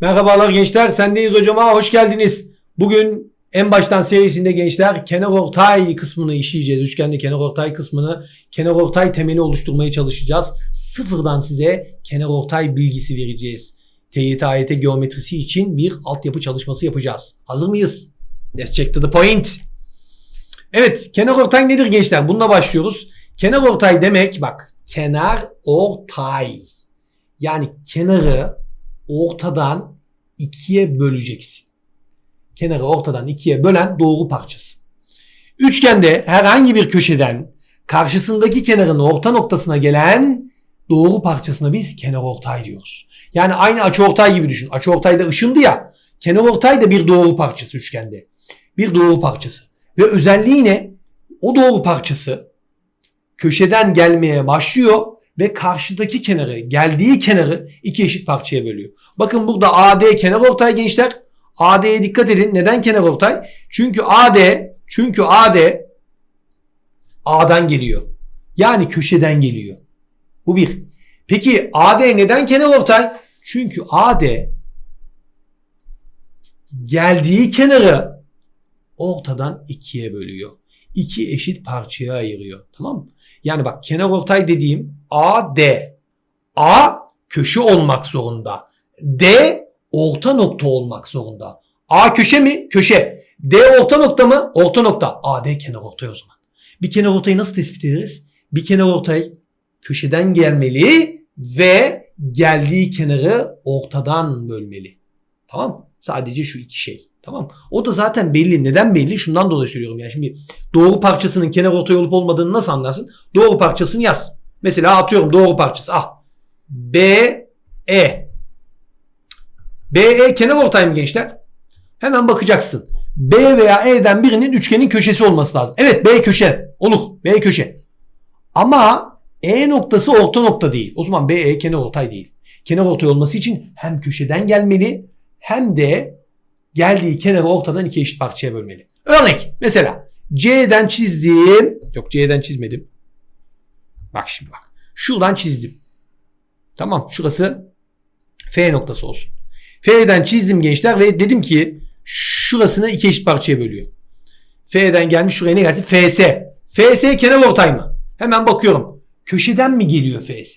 Merhabalar gençler, sendeyiz hocama, hoş geldiniz. Bugün en baştan serisinde gençler kenar ortay kısmını işleyeceğiz. Üçgende kenar ortay kısmını, kenar ortay temeli oluşturmaya çalışacağız. Sıfırdan size kenar ortay bilgisi vereceğiz. TYT AYT geometrisi için bir altyapı çalışması yapacağız. Hazır mıyız? Let's check to the point. Evet, kenar ortay nedir gençler? Bununla başlıyoruz. Kenar ortay demek bak, kenar ortay. Yani kenarı ortadan ikiye böleceksin. Kenarı ortadan ikiye bölen doğru parçası. Üçgende herhangi bir köşeden karşısındaki kenarın orta noktasına gelen doğru parçasına biz kenar ortay diyoruz. Yani aynı açı ortay gibi düşün. Açı ortayda ışındı ya. Kenar ortay da bir doğru parçası üçgende. Bir doğru parçası. Ve özelliği ne? O doğru parçası köşeden gelmeye başlıyor ve karşıdaki kenarı, geldiği kenarı iki eşit parçaya bölüyor. Bakın burada AD kenar ortay gençler. AD'ye dikkat edin. Neden kenar ortay? Çünkü AD, çünkü AD A'dan geliyor. Yani köşeden geliyor. Bu bir. Peki AD neden kenar ortay? Çünkü AD geldiği kenarı ortadan ikiye bölüyor. İki eşit parçaya ayırıyor. Tamam mı? Yani bak kenar ortay dediğim AD. A köşe olmak zorunda. D orta nokta olmak zorunda. A köşe mi? Köşe. D orta nokta mı? Orta nokta. AD kenar ortay o zaman. Bir kenar ortayı nasıl tespit ederiz? Bir kenar ortay köşeden gelmeli ve geldiği kenarı ortadan bölmeli. Tamam? Sadece şu iki şey. Tamam O da zaten belli. Neden belli? Şundan dolayı söylüyorum. Yani şimdi doğru parçasının kenar ortay olup olmadığını nasıl anlarsın? Doğru parçasını yaz. Mesela atıyorum doğru parçası. Ah. B E. B E kenar ortay mı gençler? Hemen bakacaksın. B veya E'den birinin üçgenin köşesi olması lazım. Evet B köşe. Olur. B köşe. Ama E noktası orta nokta değil. O zaman B E kenar ortay değil. Kenar ortay olması için hem köşeden gelmeli hem de geldiği kenarı ortadan iki eşit parçaya bölmeli. Örnek mesela C'den çizdim. Yok C'den çizmedim. Bak şimdi bak. Şuradan çizdim. Tamam şurası F noktası olsun. F'den çizdim gençler ve dedim ki şurasını iki eşit parçaya bölüyor. F'den gelmiş şuraya ne gelsin? FS. FS kenar ortay mı? Hemen bakıyorum. Köşeden mi geliyor FS?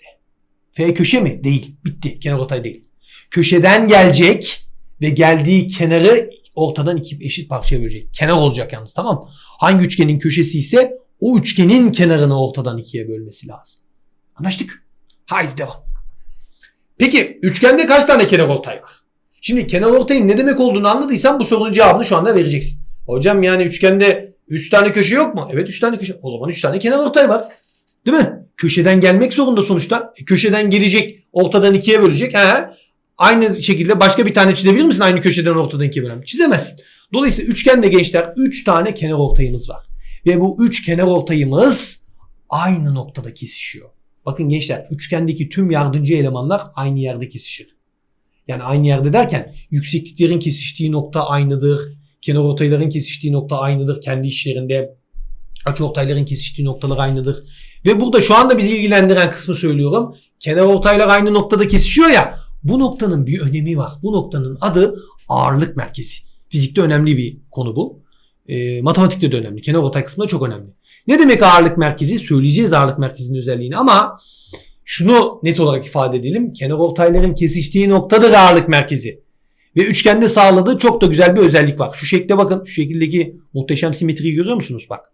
F köşe mi? Değil. Bitti. Kenar ortay değil. Köşeden gelecek ve geldiği kenarı ortadan iki eşit parçaya bölecek. Kenar olacak yalnız tamam? Hangi üçgenin köşesi ise o üçgenin kenarını ortadan ikiye bölmesi lazım. Anlaştık? Haydi devam. Peki üçgende kaç tane kenar ortay var? Şimdi kenar ortayın ne demek olduğunu anladıysan bu sorunun cevabını şu anda vereceksin. Hocam yani üçgende 3 tane köşe yok mu? Evet 3 tane köşe. O zaman 3 tane kenar ortay var. Değil mi? Köşeden gelmek zorunda sonuçta. E, köşeden gelecek, ortadan ikiye bölecek. He. Aynı şekilde başka bir tane çizebilir misin aynı köşeden ortadan ikiye bölen? Çizemezsin. Dolayısıyla üçgende gençler 3 tane kenar ortayımız var. Ve bu 3 kenar ortayımız aynı noktada kesişiyor. Bakın gençler üçgendeki tüm yardımcı elemanlar aynı yerde kesişir. Yani aynı yerde derken yüksekliklerin kesiştiği nokta aynıdır. Kenar ortayların kesiştiği nokta aynıdır kendi işlerinde. Açı ortayların kesiştiği noktalar aynıdır. Ve burada şu anda bizi ilgilendiren kısmı söylüyorum. Kenar ortaylar aynı noktada kesişiyor ya. Bu noktanın bir önemi var. Bu noktanın adı ağırlık merkezi. Fizikte önemli bir konu bu. E, matematikte de önemli. Kenar ortay kısmında çok önemli. Ne demek ağırlık merkezi? Söyleyeceğiz ağırlık merkezinin özelliğini ama şunu net olarak ifade edelim. Kenar ortayların kesiştiği noktadır ağırlık merkezi. Ve üçgende sağladığı çok da güzel bir özellik var. Şu şekilde bakın. Şu şekildeki muhteşem simetriyi görüyor musunuz? Bak.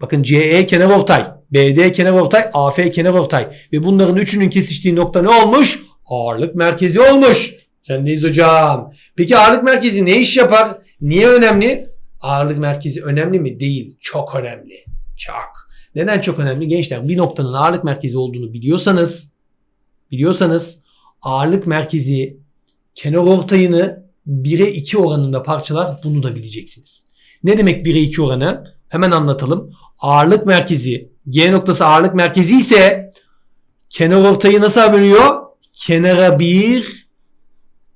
Bakın CE kenar ortay, BD kenar ortay, AF kenar ortay. Ve bunların üçünün kesiştiği nokta ne olmuş? Ağırlık merkezi olmuş. Sendeyiz hocam. Peki ağırlık merkezi ne iş yapar? Niye önemli? Ağırlık merkezi önemli mi? Değil. Çok önemli. Çok. Neden çok önemli? Gençler bir noktanın ağırlık merkezi olduğunu biliyorsanız biliyorsanız ağırlık merkezi kenar ortayını 1'e 2 oranında parçalar bunu da bileceksiniz. Ne demek 1'e 2 oranı? Hemen anlatalım. Ağırlık merkezi G noktası ağırlık merkezi ise kenar ortayı nasıl bölüyor? Kenara 1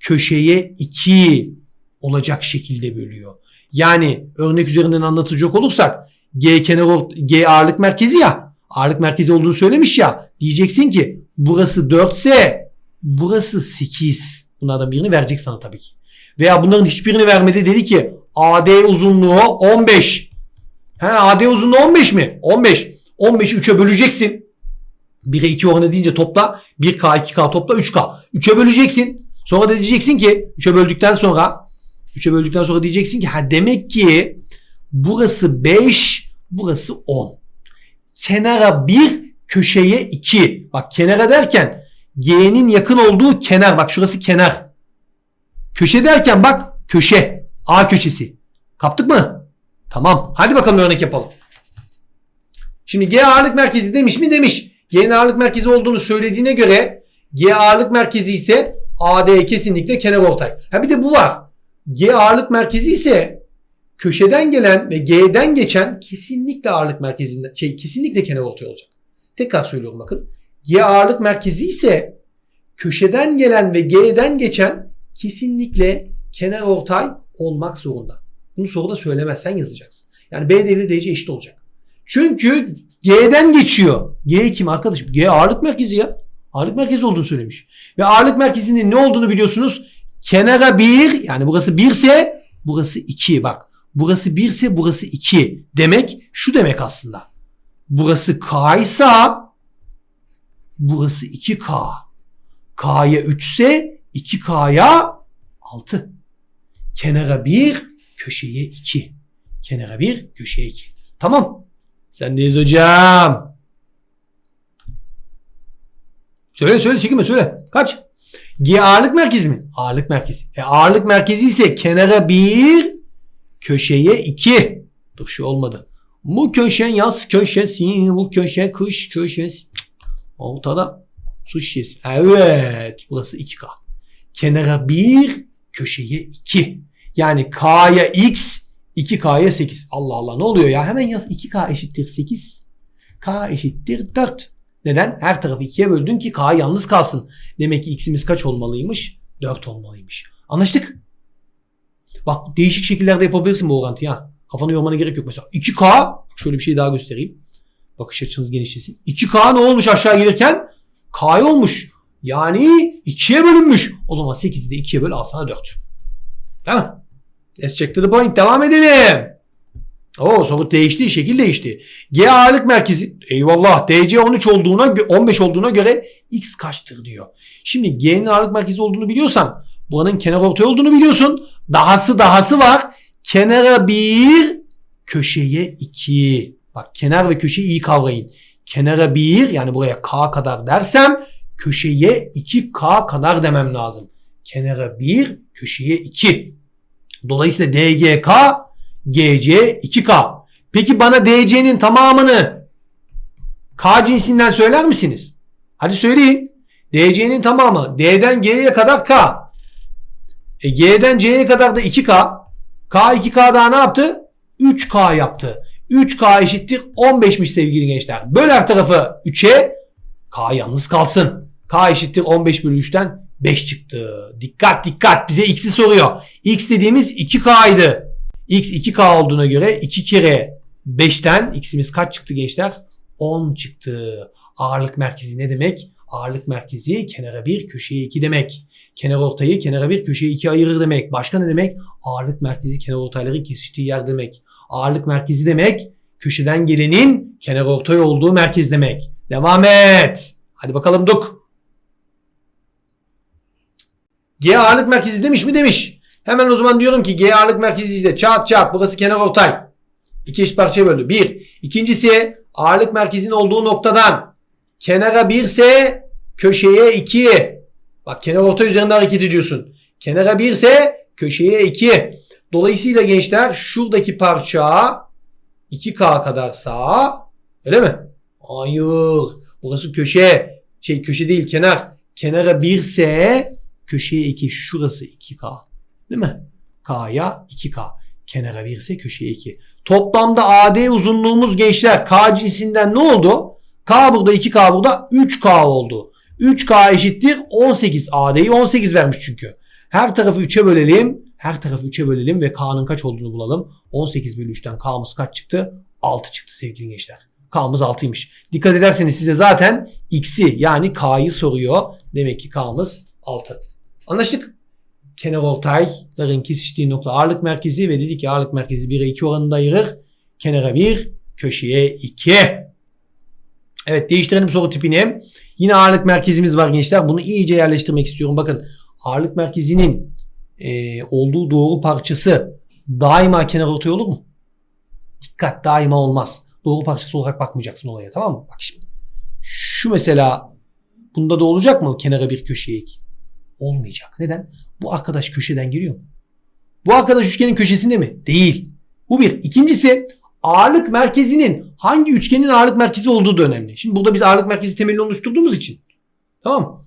köşeye 2 olacak şekilde bölüyor. Yani örnek üzerinden anlatacak olursak G kenar G ağırlık merkezi ya. Ağırlık merkezi olduğunu söylemiş ya. Diyeceksin ki burası 4 ise burası 8. Bunlardan birini verecek sana tabii ki. Veya bunların hiçbirini vermedi dedi ki AD uzunluğu 15. He AD uzunluğu 15 mi? 15. 15'i 3'e böleceksin. 1'e 2 oranı deyince topla. 1K 2K topla 3K. 3'e böleceksin. Sonra da diyeceksin ki 3'e böldükten sonra 3'e böldükten sonra diyeceksin ki ha demek ki burası 5 burası 10. Kenara 1 köşeye 2. Bak kenara derken G'nin yakın olduğu kenar. Bak şurası kenar. Köşe derken bak köşe. A köşesi. Kaptık mı? Tamam. Hadi bakalım örnek yapalım. Şimdi G ağırlık merkezi demiş mi? Demiş. G'nin ağırlık merkezi olduğunu söylediğine göre G ağırlık merkezi ise AD kesinlikle kenar ortay. Ha bir de bu var. G ağırlık merkezi ise köşeden gelen ve G'den geçen kesinlikle ağırlık merkezinden şey kesinlikle kenar ortay olacak. Tekrar söylüyorum bakın. G ağırlık merkezi ise köşeden gelen ve G'den geçen kesinlikle kenar ortay olmak zorunda. Bunu soruda söylemezsen yazacaksın. Yani B değeri DC eşit olacak. Çünkü G'den geçiyor. G kim arkadaşım? G ağırlık merkezi ya. Ağırlık merkezi olduğunu söylemiş. Ve ağırlık merkezinin ne olduğunu biliyorsunuz. Kenara 1 yani burası 1 ise burası 2 bak. Burası 1 ise burası 2 demek şu demek aslında. Burası K ise burası 2K. K'ya 3 ise 2K'ya 6. Kenara 1 köşeye 2. Kenara 1 köşeye 2. Tamam. Sendeyiz hocam. Söyle söyle çekinme söyle. Kaç? G ağırlık merkezi mi? Ağırlık merkezi. E ağırlık merkezi ise kenara 1 köşeye 2. Dur şu olmadı. Bu köşe yaz köşesi, bu köşe kış köşesi. Ortada su şişesi. Evet, burası 2K. Kenara 1, köşeye 2. Yani K'ya X, 2K'ya 8. Allah Allah ne oluyor ya? Hemen yaz 2K eşittir 8. K eşittir 4. Neden? Her tarafı 2'ye böldün ki K yalnız kalsın. Demek ki X'imiz kaç olmalıymış? 4 olmalıymış. Anlaştık? Bak değişik şekillerde yapabilirsin bu orantıyı ha. Kafanı yormana gerek yok. Mesela 2K şöyle bir şey daha göstereyim. Bakış açınız genişlesin. 2K ne olmuş aşağı gelirken? K olmuş. Yani 2'ye bölünmüş. O zaman 8'i de 2'ye böl al sana 4. Tamam. Let's check to the point. Devam edelim. Oo soru değişti. Şekil değişti. G ağırlık merkezi. Eyvallah. DC 13 olduğuna 15 olduğuna göre X kaçtır diyor. Şimdi G'nin ağırlık merkezi olduğunu biliyorsan buranın kenar ortay olduğunu biliyorsun. Dahası dahası var. Kenara 1 köşeye 2. Bak kenar ve köşeyi iyi kavrayın. Kenara 1 yani buraya K kadar dersem köşeye 2K kadar demem lazım. Kenara 1 köşeye 2. Dolayısıyla DGK GC 2K. Peki bana DC'nin tamamını K cinsinden söyler misiniz? Hadi söyleyin. DC'nin tamamı D'den G'ye kadar K. E, G'den C'ye kadar da 2K. K 2K daha ne yaptı? 3K yaptı. 3K eşittir 15'miş sevgili gençler. Böl her tarafı 3'e. K yalnız kalsın. K eşittir 15 bölü 3'ten 5 çıktı. Dikkat dikkat bize x'i soruyor. x dediğimiz 2K'ydı. X 2K olduğuna göre 2 kere 5'ten x'imiz kaç çıktı gençler? 10 çıktı. Ağırlık merkezi ne demek? Ağırlık merkezi kenara 1 köşeye 2 demek. Kenar ortayı kenara 1 köşeye 2 ayırır demek. Başka ne demek? Ağırlık merkezi kenar ortayların kesiştiği yer demek. Ağırlık merkezi demek köşeden gelenin kenar ortay olduğu merkez demek. Devam et. Hadi bakalım duk. G ağırlık merkezi demiş mi demiş. Hemen o zaman diyorum ki G ağırlık merkezi ise çat çat burası kenar ortay. İki eşit parçaya böldü. Bir. İkincisi ağırlık merkezinin olduğu noktadan kenara 1 ise köşeye 2. Bak kenar orta üzerinde hareket ediyorsun. Kenara 1 ise köşeye 2. Dolayısıyla gençler şuradaki parça 2K kadar sağa. Öyle mi? Hayır. Burası köşe. Şey köşe değil kenar. Kenara 1 ise köşeye 2. Şurası 2K. Değil mi? K'ya 2K. Kenara 1 ise köşeye 2. Toplamda AD uzunluğumuz gençler K cinsinden ne oldu? K burada 2K burada 3K oldu. 3K eşittir 18. AD'yi 18 vermiş çünkü. Her tarafı 3'e bölelim. Her tarafı 3'e bölelim ve K'nın kaç olduğunu bulalım. 18 bölü 3'ten K'mız kaç çıktı? 6 çıktı sevgili gençler. K'mız 6'ymış. Dikkat ederseniz size zaten X'i yani K'yı soruyor. Demek ki K'mız 6. Anlaştık. Kenar ortayların kesiştiği nokta ağırlık merkezi ve dedik ki ağırlık merkezi 1'e 2 oranında ayırır. Kenara 1, köşeye 2. Evet değiştirelim soru tipini. Yine ağırlık merkezimiz var gençler. Bunu iyice yerleştirmek istiyorum. Bakın ağırlık merkezinin e, olduğu doğru parçası daima kenar ortay olur mu? Dikkat daima olmaz. Doğru parçası olarak bakmayacaksın olaya tamam mı? Bak şimdi. Şu mesela bunda da olacak mı kenara bir köşeye iki? Olmayacak. Neden? Bu arkadaş köşeden giriyor mu? Bu arkadaş üçgenin köşesinde mi? Değil. Bu bir. İkincisi ağırlık merkezinin hangi üçgenin ağırlık merkezi olduğu da önemli. Şimdi burada biz ağırlık merkezi temelini oluşturduğumuz için. Tamam mı?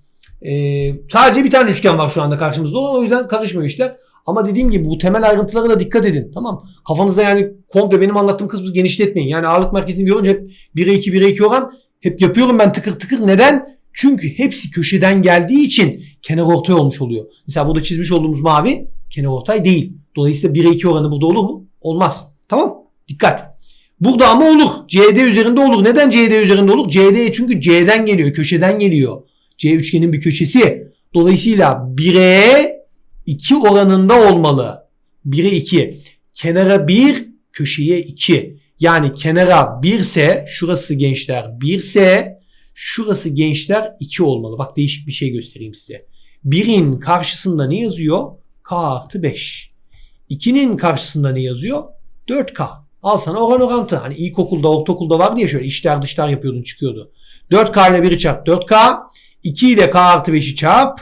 Ee, sadece bir tane üçgen var şu anda karşımızda olan o yüzden karışmıyor işler. Ama dediğim gibi bu temel ayrıntılara da dikkat edin. Tamam Kafanızda yani komple benim anlattığım kısmı genişletmeyin. Yani ağırlık merkezini görünce hep 1'e 2 1'e 2 oran hep yapıyorum ben tıkır tıkır. Neden? Çünkü hepsi köşeden geldiği için kenar ortay olmuş oluyor. Mesela burada çizmiş olduğumuz mavi kenar ortay değil. Dolayısıyla 1'e 2 oranı burada olur mu? Olmaz. Tamam Dikkat. Burada ama olur. CD üzerinde olur. Neden CD üzerinde olur? CD çünkü C'den geliyor. Köşeden geliyor. C üçgenin bir köşesi. Dolayısıyla 1'e 2 oranında olmalı. 1'e 2. Kenara 1, köşeye 2. Yani kenara 1 ise şurası gençler 1 ise şurası gençler 2 olmalı. Bak değişik bir şey göstereyim size. 1'in karşısında ne yazıyor? K artı 5. 2'nin karşısında ne yazıyor? 4K. Al sana oran orantı. Hani ilkokulda, ortaokulda vardı ya şöyle içler dışlar yapıyordun çıkıyordu. 4K ile 1'i çarp 4K. 2 ile K artı 5'i çarp.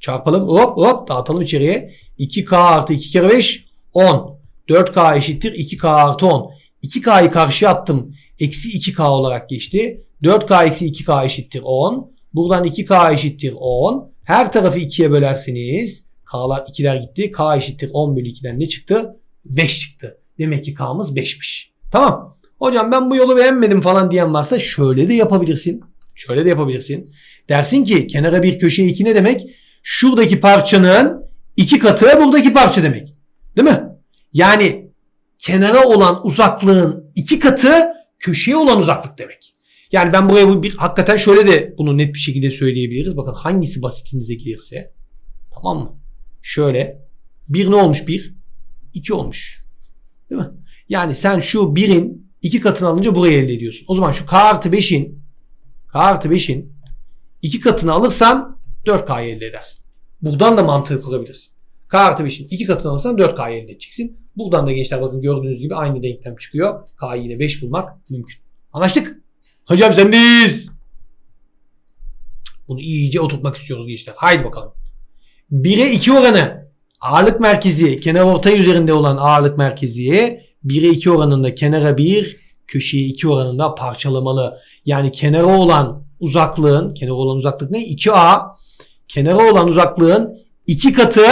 Çarpalım hop hop dağıtalım içeriye. 2K artı 2 kere 5 10. 4K eşittir 2K artı 10. 2K'yı karşıya attım. Eksi 2K olarak geçti. 4K eksi 2K eşittir 10. Buradan 2K eşittir 10. Her tarafı 2'ye bölerseniz K'lar 2'ler gitti. K eşittir 10 bölü 2'den ne çıktı? 5 çıktı. Demek ki K'mız 5'miş. Tamam. Hocam ben bu yolu beğenmedim falan diyen varsa şöyle de yapabilirsin. Şöyle de yapabilirsin. Dersin ki kenara bir köşeye 2 ne demek? Şuradaki parçanın iki katı buradaki parça demek. Değil mi? Yani kenara olan uzaklığın iki katı köşeye olan uzaklık demek. Yani ben buraya bu bir hakikaten şöyle de bunu net bir şekilde söyleyebiliriz. Bakın hangisi basitinize gelirse. Tamam mı? Şöyle. Bir ne olmuş bir? 2 olmuş. Değil mi? Yani sen şu 1'in 2 katını alınca burayı elde ediyorsun. O zaman şu k artı 5'in k artı 5'in 2 katını alırsan 4k'yı elde edersin. Buradan da mantığı kurabilirsin. K artı 5'in 2 katını alırsan 4k'yı elde edeceksin. Buradan da gençler bakın gördüğünüz gibi aynı denklem çıkıyor. K'yı yine 5 bulmak mümkün. Anlaştık? Hocam sendeyiz. Bunu iyice oturtmak istiyoruz gençler. Haydi bakalım. 1'e 2 oranı ağırlık merkezi kenar ortay üzerinde olan ağırlık merkezi 1'e 2 oranında kenara 1 köşeye 2 oranında parçalamalı. Yani kenara olan uzaklığın kenara olan uzaklık ne? 2A kenara olan uzaklığın 2 katı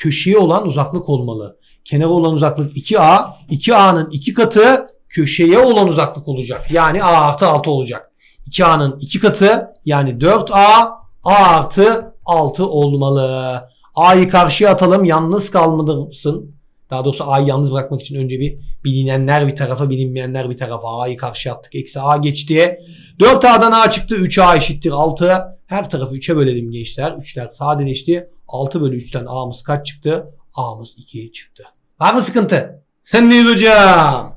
köşeye olan uzaklık olmalı. Kenara olan uzaklık 2A 2A'nın 2 katı köşeye olan uzaklık olacak. Yani A artı 6 olacak. 2A'nın 2 katı yani 4A A artı 6 olmalı. A'yı karşıya atalım. Yalnız kalmalısın. Daha doğrusu A'yı yalnız bırakmak için önce bir bilinenler bir tarafa bilinmeyenler bir tarafa A'yı karşıya attık. Eksi A geçti. 4A'dan A çıktı. 3A eşittir 6. Her tarafı 3'e bölelim gençler. 3'ler sadeleşti. 6 bölü 3'ten A'mız kaç çıktı? A'mız 2'ye çıktı. Var mı sıkıntı? Değil hocam.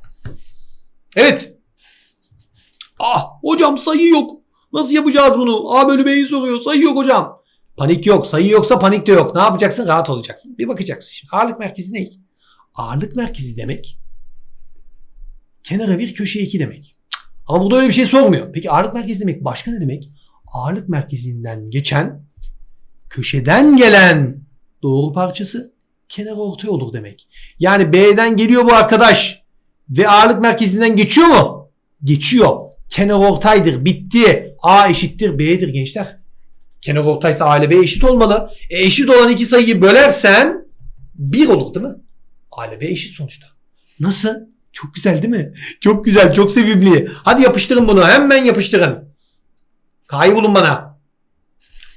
Evet. Ah hocam sayı yok. Nasıl yapacağız bunu? A bölü B'yi soruyor. Sayı yok hocam. Panik yok. Sayı yoksa panik de yok. Ne yapacaksın? Rahat olacaksın. Bir bakacaksın şimdi. Ağırlık merkezi ne? Ağırlık merkezi demek kenara bir köşeye iki demek. Ama burada öyle bir şey sormuyor. Peki ağırlık merkezi demek başka ne demek? Ağırlık merkezinden geçen köşeden gelen doğru parçası kenar ortaya olur demek. Yani B'den geliyor bu arkadaş ve ağırlık merkezinden geçiyor mu? Geçiyor. Kenar ortaydır. Bitti. A eşittir B'dir gençler. Kenar ortaysa A ile B eşit olmalı. E eşit olan iki sayıyı bölersen 1 olur değil mi? A ile B eşit sonuçta. Nasıl? Çok güzel değil mi? Çok güzel, çok sevimli. Hadi yapıştırın bunu. Hemen yapıştırın. K'yı bulun bana.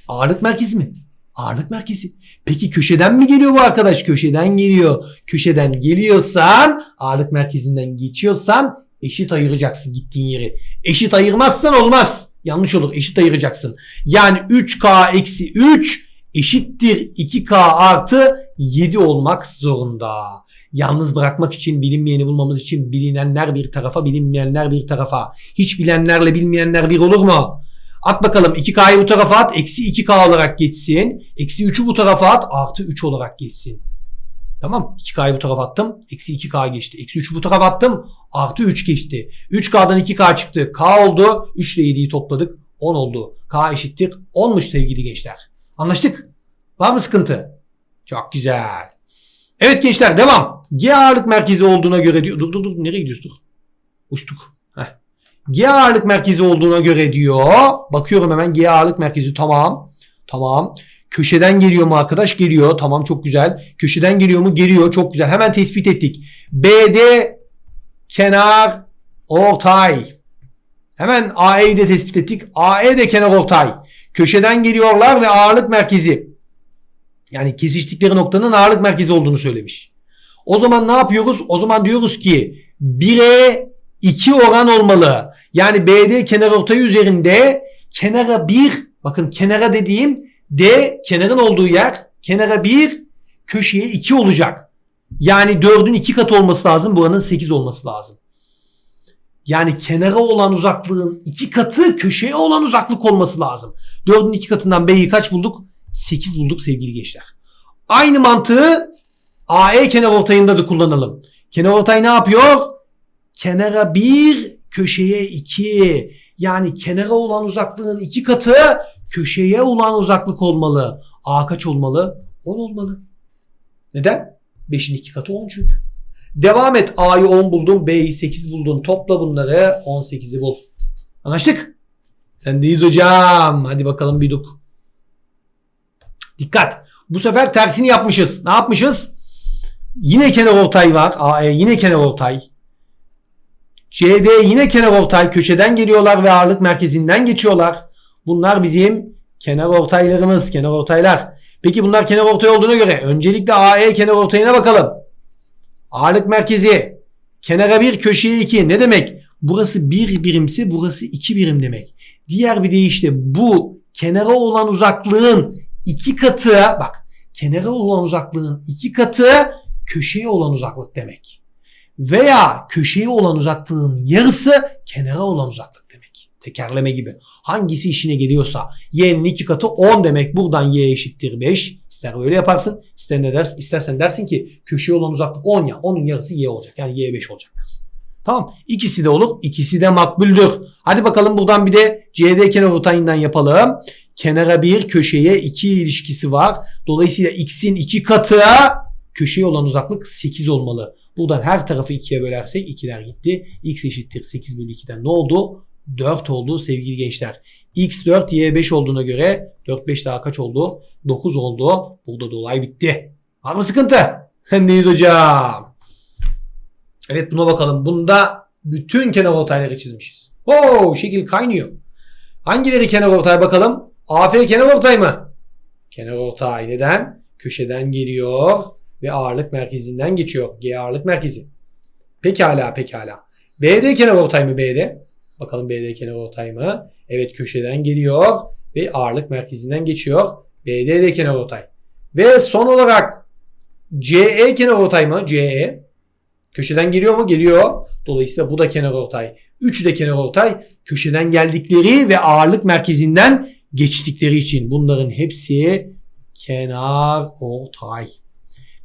Ağırlık merkezi mi? Ağırlık merkezi. Peki köşeden mi geliyor bu arkadaş? Köşeden geliyor. Köşeden geliyorsan, ağırlık merkezinden geçiyorsan eşit ayıracaksın gittiğin yeri. Eşit ayırmazsan olmaz. Yanlış olur. Eşit ayıracaksın. Yani 3K eksi 3 eşittir 2K artı 7 olmak zorunda. Yalnız bırakmak için bilinmeyeni bulmamız için bilinenler bir tarafa bilinmeyenler bir tarafa. Hiç bilenlerle bilmeyenler bir olur mu? At bakalım 2K'yı bu tarafa at. Eksi 2K olarak geçsin. Eksi 3'ü bu tarafa at. Artı 3 olarak geçsin. Tamam. 2K'yı bu tarafa attım. Eksi 2K geçti. Eksi 3'ü bu tarafa attım. Artı 3 geçti. 3K'dan 2K çıktı. K oldu. 3 ile 7'yi topladık. 10 oldu. K eşittir 10'muş sevgili gençler. Anlaştık. Var mı sıkıntı? Çok güzel. Evet gençler devam. G ağırlık merkezi olduğuna göre diyor. Dur dur dur nereye gidiyoruz dur. Uçtuk. G ağırlık merkezi olduğuna göre diyor. Bakıyorum hemen G ağırlık merkezi tamam. Tamam. Köşeden geliyor mu arkadaş? Geliyor. Tamam çok güzel. Köşeden geliyor mu? Geliyor. Çok güzel. Hemen tespit ettik. BD kenar ortay. Hemen AE'yi de tespit ettik. AE de kenar ortay. Köşeden geliyorlar ve ağırlık merkezi. Yani kesiştikleri noktanın ağırlık merkezi olduğunu söylemiş. O zaman ne yapıyoruz? O zaman diyoruz ki 1'e 2 oran olmalı. Yani BD kenar ortay üzerinde kenara 1 bakın kenara dediğim D kenarın olduğu yer kenara 1 köşeye 2 olacak. Yani 4'ün 2 katı olması lazım. Buranın 8 olması lazım. Yani kenara olan uzaklığın 2 katı köşeye olan uzaklık olması lazım. 4'ün 2 katından B'yi kaç bulduk? 8 bulduk sevgili gençler. Aynı mantığı AE kenar ortayında da kullanalım. Kenar ortay ne yapıyor? Kenara 1, köşeye 2. Yani kenara olan uzaklığın 2 katı köşeye olan uzaklık olmalı. A kaç olmalı? 10 olmalı. Neden? 5'in 2 katı 10 çünkü. Devam et. A'yı 10 buldun. B'yi 8 buldun. Topla bunları. 18'i bul. Anlaştık? Sendeyiz hocam. Hadi bakalım bir duk. Dikkat. Bu sefer tersini yapmışız. Ne yapmışız? Yine kenar ortay var. AE yine kenar ortay. CD yine kenar ortay. Köşeden geliyorlar ve ağırlık merkezinden geçiyorlar. Bunlar bizim kenar ortaylarımız. Kenar ortaylar. Peki bunlar kenar ortay olduğuna göre öncelikle AE kenar ortayına bakalım. Ağırlık merkezi. Kenara bir köşeye iki. Ne demek? Burası bir birimse burası iki birim demek. Diğer bir deyişle bu kenara olan uzaklığın iki katı bak kenara olan uzaklığın iki katı köşeye olan uzaklık demek. Veya köşeye olan uzaklığın yarısı kenara olan uzaklık demek. Tekerleme gibi. Hangisi işine geliyorsa y'nin iki katı 10 demek. Buradan y eşittir 5. İster öyle yaparsın. İster ne dersin? İstersen dersin ki köşeye olan uzaklık 10 ya. Onun yarısı y olacak. Yani y 5 olacak dersin. Tamam. İkisi de olur. İkisi de makbuldür. Hadi bakalım buradan bir de CD kenar ortayından yapalım. Kenara bir köşeye 2 ilişkisi var. Dolayısıyla x'in 2 katı köşeye olan uzaklık 8 olmalı. Buradan her tarafı 2'ye bölersek 2'ler gitti. x eşittir 8 bölü 2'den ne oldu? 4 oldu sevgili gençler. x 4 y 5 olduğuna göre 4 5 daha kaç oldu? 9 oldu. Burada da olay bitti. Var mı sıkıntı? Neyiz hocam? Evet buna bakalım. Bunda bütün kenar ortayları çizmişiz. Oo şekil kaynıyor. Hangileri kenar ortay bakalım? AF kenar ortay mı? Kenar ortay neden? Köşeden geliyor ve ağırlık merkezinden geçiyor. G ağırlık merkezi. Pekala pekala. BD kenar ortay mı BD? Bakalım BD kenar ortay mı? Evet köşeden geliyor ve ağırlık merkezinden geçiyor. BD de kenar ortay. Ve son olarak CE kenar ortay mı? CE. Köşeden geliyor mu? Geliyor. Dolayısıyla bu da kenar ortay. Üçü de kenar ortay. Köşeden geldikleri ve ağırlık merkezinden geçtikleri için bunların hepsi kenar ortay.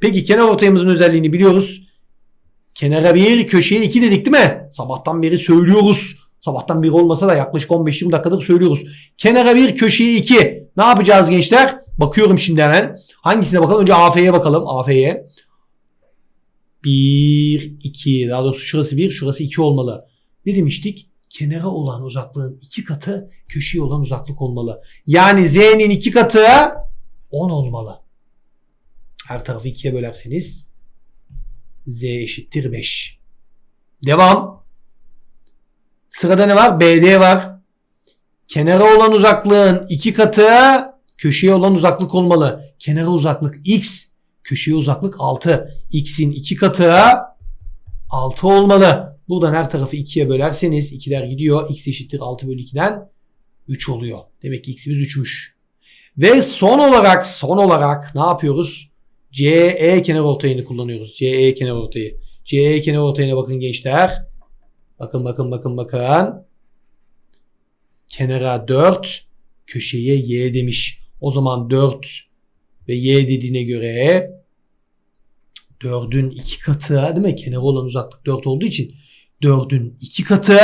Peki kenar ortayımızın özelliğini biliyoruz. Kenara bir, köşeye iki dedik değil mi? Sabahtan beri söylüyoruz. Sabahtan beri olmasa da yaklaşık 15-20 dakikadır söylüyoruz. Kenara bir, köşeye iki. Ne yapacağız gençler? Bakıyorum şimdi hemen. Hangisine bakalım? Önce AF'ye bakalım. AF'ye. 1, 2. Daha doğrusu şurası 1, şurası 2 olmalı. Ne demiştik? Kenara olan uzaklığın 2 katı köşeye olan uzaklık olmalı. Yani Z'nin 2 katı 10 olmalı. Her tarafı 2'ye bölerseniz Z eşittir 5. Devam. Sırada ne var? BD var. Kenara olan uzaklığın 2 katı köşeye olan uzaklık olmalı. Kenara uzaklık x, köşeye uzaklık 6. X'in 2 katı 6 olmalı. Buradan her tarafı 2'ye bölerseniz 2'ler gidiyor. X eşittir 6 bölü 2'den 3 oluyor. Demek ki x'imiz 3'müş. Ve son olarak son olarak ne yapıyoruz? CE kenar ortayını kullanıyoruz. CE kenar ortayı. CE kenar ortayına bakın gençler. Bakın bakın bakın bakın. Kenara 4, köşeye y demiş. O zaman 4 ve y dediğine göre 4'ün 2 katı değil mi? Kenara olan uzaklık 4 olduğu için 4'ün 2 katı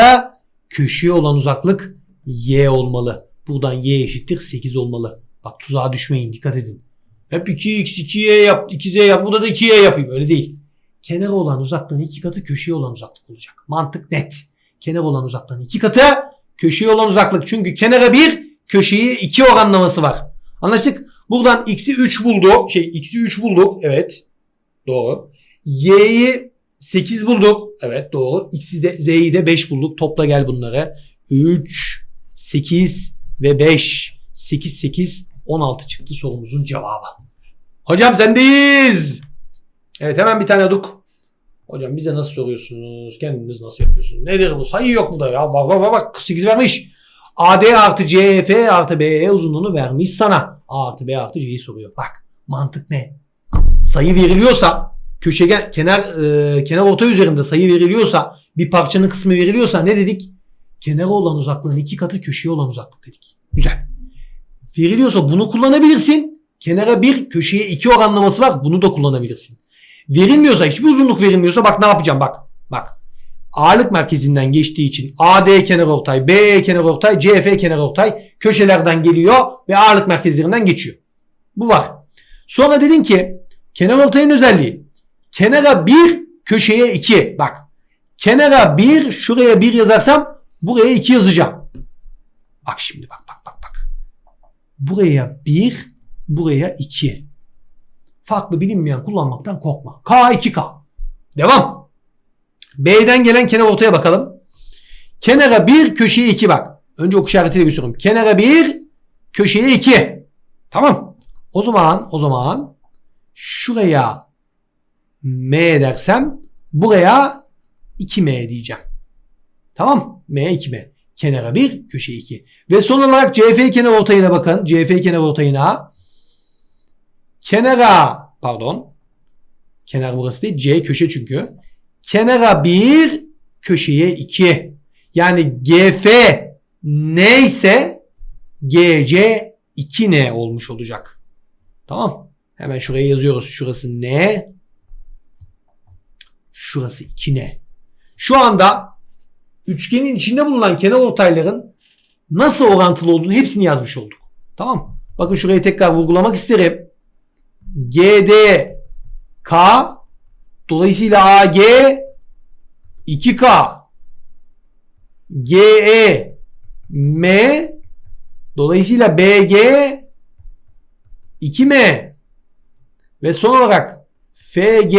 köşeye olan uzaklık y olmalı. Buradan y eşittir 8 olmalı. Bak tuzağa düşmeyin dikkat edin. Hep 2x 2y yap 2z yap burada da 2y yapayım öyle değil. Kenara olan uzaklığın 2 katı köşeye olan uzaklık olacak. Mantık net. Kenara olan uzaklığın 2 katı köşeye olan uzaklık. Çünkü kenara 1 köşeyi 2 oranlaması var. Anlaştık? Buradan x'i 3 bulduk. Şey x'i 3 bulduk. Evet. Doğru. Y'yi 8 bulduk. Evet doğru. X'i de Z'yi de 5 bulduk. Topla gel bunları. 3, 8 ve 5. 8, 8, 16 çıktı sorumuzun cevabı. Hocam sendeyiz. Evet hemen bir tane duk. Hocam bize nasıl soruyorsunuz? Kendiniz nasıl yapıyorsunuz? Nedir bu? Sayı yok burada ya. Bak bak bak bak 48 vermiş. AD artı CF artı BE uzunluğunu vermiş sana. A artı B artı C'yi soruyor. Bak mantık ne? Sayı veriliyorsa köşegen kenar e, kenar orta üzerinde sayı veriliyorsa bir parçanın kısmı veriliyorsa ne dedik? Kenara olan uzaklığın iki katı köşeye olan uzaklık dedik. Güzel. Veriliyorsa bunu kullanabilirsin. Kenara bir köşeye iki oranlaması var. Bunu da kullanabilirsin. Verilmiyorsa hiçbir uzunluk verilmiyorsa bak ne yapacağım bak. Bak. Ağırlık merkezinden geçtiği için AD kenar ortay, BE kenar ortay, CF kenar ortay köşelerden geliyor ve ağırlık merkezlerinden geçiyor. Bu var. Sonra dedin ki kenar ortayın özelliği. Kenara 1, köşeye 2. Bak. Kenara 1, şuraya 1 yazarsam buraya 2 yazacağım. Bak şimdi bak bak bak. Buraya 1, buraya 2. Farklı bilinmeyen kullanmaktan korkma. K 2K. Devam. B'den gelen kenar ortaya bakalım. Kenara 1, köşeye 2 bak. Önce ok işaretiyle gösteriyorum. Kenara 1, köşeye 2. Tamam. O zaman o zaman şuraya M dersem buraya 2M diyeceğim. Tamam. M 2M. Kenara 1, köşe 2. Ve son olarak CF kenar ortayına bakın. CF kenar ortayına. Kenara pardon. Kenar burası değil. C köşe çünkü. Kenara 1, köşeye 2. Yani GF neyse GC 2N olmuş olacak. Tamam. Hemen şuraya yazıyoruz. Şurası N. Şurası 2N. Şu anda üçgenin içinde bulunan kenar ortayların nasıl orantılı olduğunu hepsini yazmış olduk. Tamam. Bakın şurayı tekrar vurgulamak isterim. GD K dolayısıyla AG 2K GE M dolayısıyla BG 2M ve son olarak FG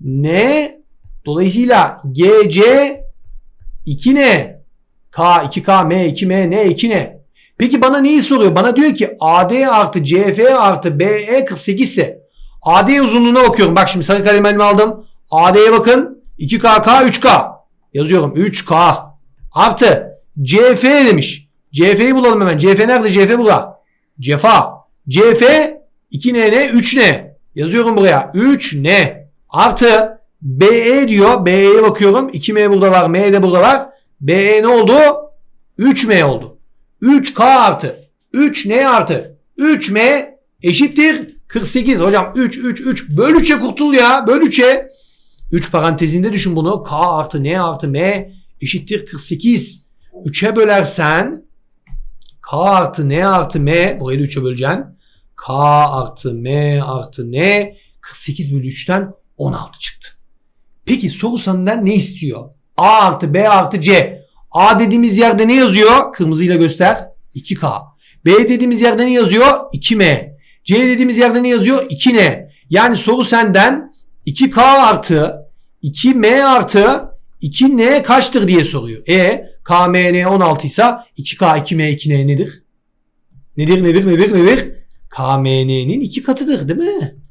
N dolayısıyla GC 2N K 2K M 2M N 2N Peki bana neyi soruyor? Bana diyor ki AD artı CF artı BE 48 ise AD uzunluğuna bakıyorum. Bak şimdi sarı kalem elime aldım. AD'ye bakın. 2K K 3K. Yazıyorum 3K artı CF demiş. CF'yi bulalım hemen. CF nerede? CF burada. Cefa. CF 2N 3N. Yazıyorum buraya. 3N artı BE diyor. BE'ye bakıyorum. 2M burada var. M de burada var. BE ne oldu? 3M oldu. 3K artı 3N artı 3M eşittir 48. Hocam 3 3 3 böl 3'e kurtul ya. Böl 3'e. 3 parantezinde düşün bunu. K artı N artı M eşittir 48. 3'e bölersen K artı N artı M burayı da 3'e böleceksin. K artı M artı N 48 bölü 3'ten 16 çıktı. Peki soru senden ne istiyor? A artı B artı C. A dediğimiz yerde ne yazıyor? Kırmızıyla göster. 2K. B dediğimiz yerde ne yazıyor? 2M. C dediğimiz yerde ne yazıyor? 2N. Yani soru senden 2K artı 2M artı 2N kaçtır diye soruyor. E KMN 16 ise 2K 2M 2N nedir? Nedir nedir nedir nedir? KMN'nin iki katıdır değil mi?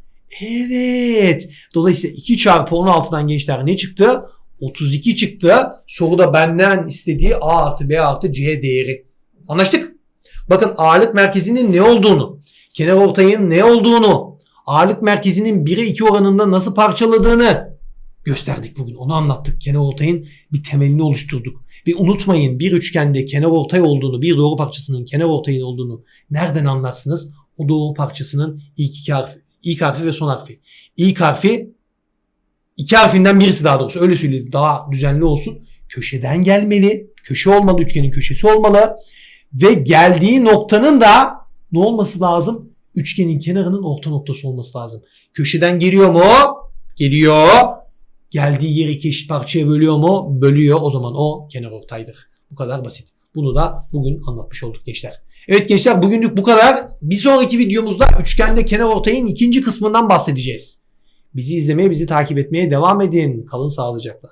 Evet. Dolayısıyla 2 çarpı 16'dan gençler ne çıktı? 32 çıktı. Soruda benden istediği A artı B artı C değeri. Anlaştık? Bakın ağırlık merkezinin ne olduğunu, kenar ortayın ne olduğunu, ağırlık merkezinin 1'e 2 oranında nasıl parçaladığını gösterdik bugün. Onu anlattık. Kenar ortayın bir temelini oluşturduk. Ve unutmayın bir üçgende kenar ortay olduğunu, bir doğru parçasının kenar ortayın olduğunu nereden anlarsınız? O doğru parçasının ilk iki harfi, ilk harfi ve son harfi. İlk harfi iki harfinden birisi daha doğrusu öyle söyleyeyim daha düzenli olsun. Köşeden gelmeli. Köşe olmalı. Üçgenin köşesi olmalı. Ve geldiği noktanın da ne olması lazım? Üçgenin kenarının orta noktası olması lazım. Köşeden geliyor mu? Geliyor. Geldiği yeri iki eşit parçaya bölüyor mu? Bölüyor. O zaman o kenar ortaydır. Bu kadar basit. Bunu da bugün anlatmış olduk gençler. Evet gençler bugünlük bu kadar. Bir sonraki videomuzda üçgende kenar ortayın ikinci kısmından bahsedeceğiz. Bizi izlemeye, bizi takip etmeye devam edin. Kalın sağlıcakla.